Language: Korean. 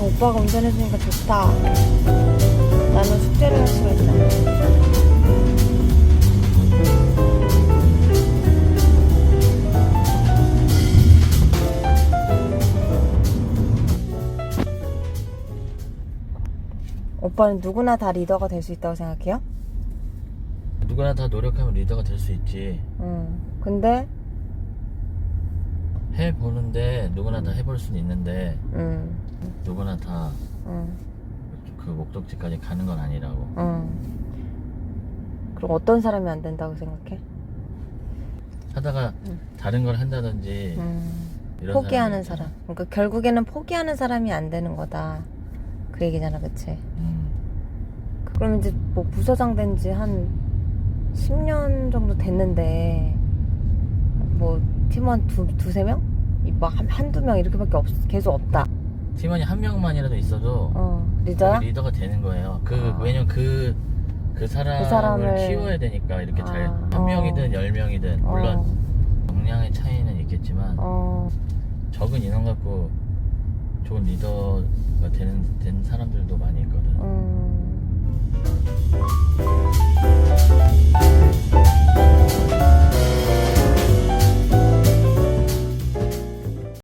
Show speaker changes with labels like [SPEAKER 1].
[SPEAKER 1] 오빠가 운전해주니까 좋다. 나는 숙제를 할 수가 있다. 오빠는 누구나 다 리더가 될 수 있다고 생각해요?
[SPEAKER 2] 누구나 다 노력하면 리더가 될 수 있지.
[SPEAKER 1] 응. 근데,
[SPEAKER 2] 해보는데 누구나 다 해볼 수는 있는데
[SPEAKER 1] 응,
[SPEAKER 2] 누구나 다그
[SPEAKER 1] 응,
[SPEAKER 2] 목적지까지 가는 건 아니라고.
[SPEAKER 1] 응. 그럼 어떤 사람이 안 된다고 생각해?
[SPEAKER 2] 하다가
[SPEAKER 1] 응.
[SPEAKER 2] 다른 걸 한다든지
[SPEAKER 1] 음,
[SPEAKER 2] 이런
[SPEAKER 1] 포기하는
[SPEAKER 2] 사람이
[SPEAKER 1] 사람. 그러니까 결국에는 포기하는 사람이 안 되는 거다. 그 얘기잖아, 그치?
[SPEAKER 2] 음,
[SPEAKER 1] 그럼 이제 뭐 부서장 된 지 한 10년 정도 됐는데, 뭐 팀원 두, 두세 명? 이뭐 한, 한두 명 이렇게밖에 없, 계속 없다.
[SPEAKER 2] 팀원이 한 명만이라도 있어도
[SPEAKER 1] 어, 리더야?
[SPEAKER 2] 그 리더가 되는 거예요. 그
[SPEAKER 1] 아.
[SPEAKER 2] 왜냐면 그, 그 사람을,
[SPEAKER 1] 사람을-
[SPEAKER 2] 키워야 되니까 이렇게
[SPEAKER 1] 아,
[SPEAKER 2] 잘한
[SPEAKER 1] 어.
[SPEAKER 2] 명이든 열 명이든 물론 역량의 차이는 있겠지만
[SPEAKER 1] 어,
[SPEAKER 2] 적은 인원 갖고 좋은 리더가 되는 된 사람들도 많이.
[SPEAKER 1] 어, 음,